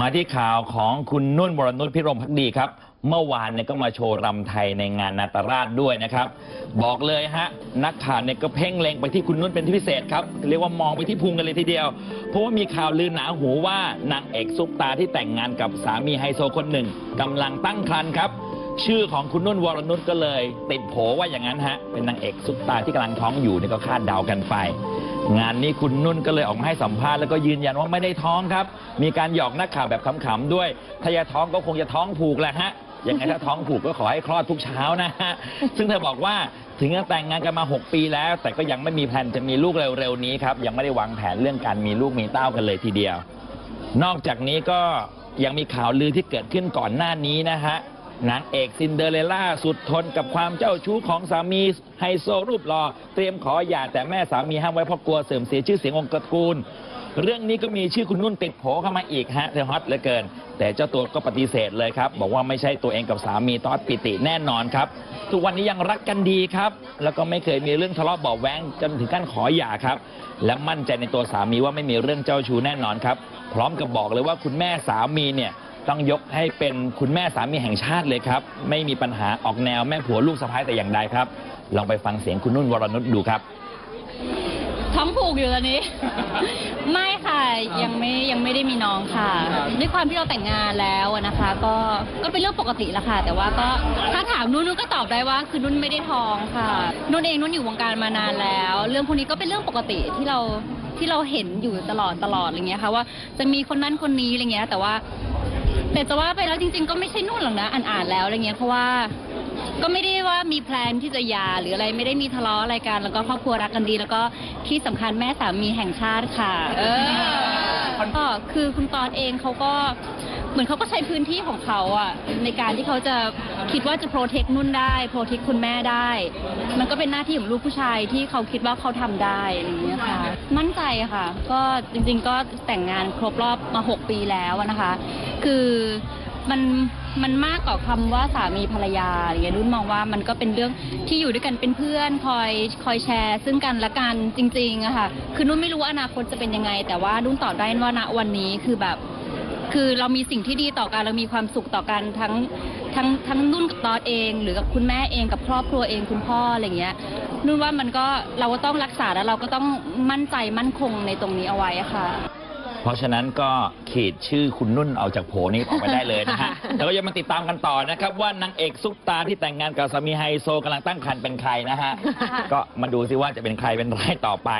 มาที่ข่าวของคุณนุ่นวรนุชพิรมพักดีครับ เมื่อวานเนี่ยก็มาโชว์รำไทยในงานนาตราชด้วยนะครับ บอกเลยฮะ นักข่าวเนี่ยก็เพ่งเล็งไปที่คุณนุ่นเป็นพิเศษครับ เรียกว่ามองไปที่พุงกันเลยทีเดียว เพราะว่ามีข่าวลือหนาหูว่านางเอกซุปตาที่แต่งงานกับสามีไฮโซคนหนึ่งกำลังตั้งครรภ์ครับ ชื่อของคุณนุ่นวรนุชก็เลย ติดโผว่าอย่างนั้นฮะ เป็นนางเอกซุปตาที่กำลังท้องอยู่นี่ก็คาดเดากันไป งานนี้คุณนุ่นก็เลยออกมาให้สัมภาษณ์แล้วก็ยืนยันว่าไม่ได้ท้องครับ มีการหยอกนักข่าวแบบขำๆด้วย ถ้าจะท้องก็คงจะท้องผูกแหละฮะยังไงถ้าท้องผูกก็ขอให้คลอดทุกเช้านะฮะ ซึ่งเธอบอกว่าถึงจะแต่งงานกันมา 6 ปีแล้ว แต่ก็ยังไม่มีแผนจะมีลูกเร็วๆนี้ครับ ยังไม่ได้วางแผนเรื่องการมีลูกมีเต้ากันเลยทีเดียว นอกจากนี้ก็ยังมีข่าวลือที่เกิดขึ้นก่อนหน้านี้นะฮะ นางเอกซินเดอเรลล่าสุดทนกับความเจ้าชู้ของสามีไฮโซรูปหล่อเตรียมขอหย่าแต่แม่สามีห้ามไว้เพราะกลัวเสื่อมเสียชื่อเสียงองค์ตระกูล เรื่องนี้ก็มีชื่อคุณนุ่นติดโผเข้ามาอีกฮะเธอฮอตเหลือเกิน แต่เจ้าตัวก็ปฏิเสธเลยครับ บอกว่าไม่ใช่ตัวเองกับสามีตอดปิติแน่นอนครับ ทุกวันนี้ยังรักกันดีครับ แล้วก็ไม่เคยมีเรื่องทะเลาะเบาะแว้งจนถึงขั้นขอหย่าครับ และมั่นใจในตัวสามีว่าไม่มีเรื่องเจ้าชู้แน่นอนครับพร้อมกับบอกเลยว่าคุณแม่สามีเนี่ย ต้องยกให้เป็นคุณแม่สามีแห่งชาติเลยครับ ไม่มีปัญหาออกแนวแม่ผัวลูกสะพ้ายแต่อย่างใดครับ ลองไปฟังเสียงคุณนุ่นวรนุชดูครับ ท้องผูกอยู่ตอนนี้ ไม่ค่ะยังไม่ยังไม่ได้มีน้องค่ะด้วยความที่เราแต่งงานแล้วอะนะคะ ก็ก็เป็นเรื่องปกติละค่ะ แต่ว่าก็ถ้าถามนุ่นนุ่นก็ตอบได้ว่า คือนุ่นไม่ได้ท้องค่ะนุ่นเองนุ่นอยู่วงการมานานแล้ว เรื่องพวกนี้ก็เป็นเรื่องปกติที่เราที่เราเห็นอยู่ตลอดตลอดอะไรเงี้ยค่ะว่าจะมีคนนั้นคนนี้อะไรเงี้ย แต่ว่า แต่จะว่าไปแล้วจริงๆ ก็ไม่ใช่นุ่นหรอกนะอ่านๆแล้วอะไรเงี้ยเพราะว่าก็ไม่ได้ว่ามีแพลนที่จะหย่าหรืออะไรไม่ได้มีทะเลาะอะไรกันแล้วก็ครอบครัวรักกันดี แล้วก็ที่สำคัญแม่สามีแห่งชาติค่ะ เออก็คือคุณตอนเองเขาก็ เหมือนเขาก็ใช้พื้นที่ของเขาอะในการที่เขาจะคิดว่าจะโปรเทคนุ่นได้โปรเทคคุณแม่ได้ มันก็เป็นหน้าที่ของลูกผู้ชายที่เขาคิดว่าเขาทำได้อะไรอย่างเงี้ยค่ะมั่นใจค่ะ ก็จริง ๆ ก็แต่งงานครบรอบมาหกปีแล้วนะคะ คือมันมันมากกว่าคำว่าสามีภรรยาอย่างเงี้ยนุ่นมองว่ามันก็เป็นเรื่องที่อยู่ด้วยกันเป็นเพื่อนคอยคอยแชร์ ซึ่งกันและกันจริงๆอะค่ะ คือนุ่นไม่รู้ว่าอนาคตจะเป็นยังไง แต่ว่านุ่นตอบได้ว่าณวันนี้คือแบบ คือเรามีสิ่งที่ดีต่อกันเรามีความสุขต่อกันทั้งทั้งทั้งนุ่นกับตอดเอง หรือกับคุณแม่เองกับครอบครัวเองคุณพ่ออะไรเงี้ยนุ่นว่ามันก็เราก็ต้องรักษาแล้วเราก็ต้องมั่นใจมั่นคงในตรงนี้เอาไว้อะค่ะ เพราะฉะนั้นก็ขีดชื่อคุณนุ่นเอาจากโผนี้ออกไปได้เลยนะฮะ แล้วก็ยังมาติดตามกันต่อนะครับ ว่านางเอกซุปตาที่แต่งงานกับสามีไฮโซกำลังตั้งครรภ์เป็นใครนะฮะ ก็มาดูซิว่าจะเป็นใครเป็นไรต่อไป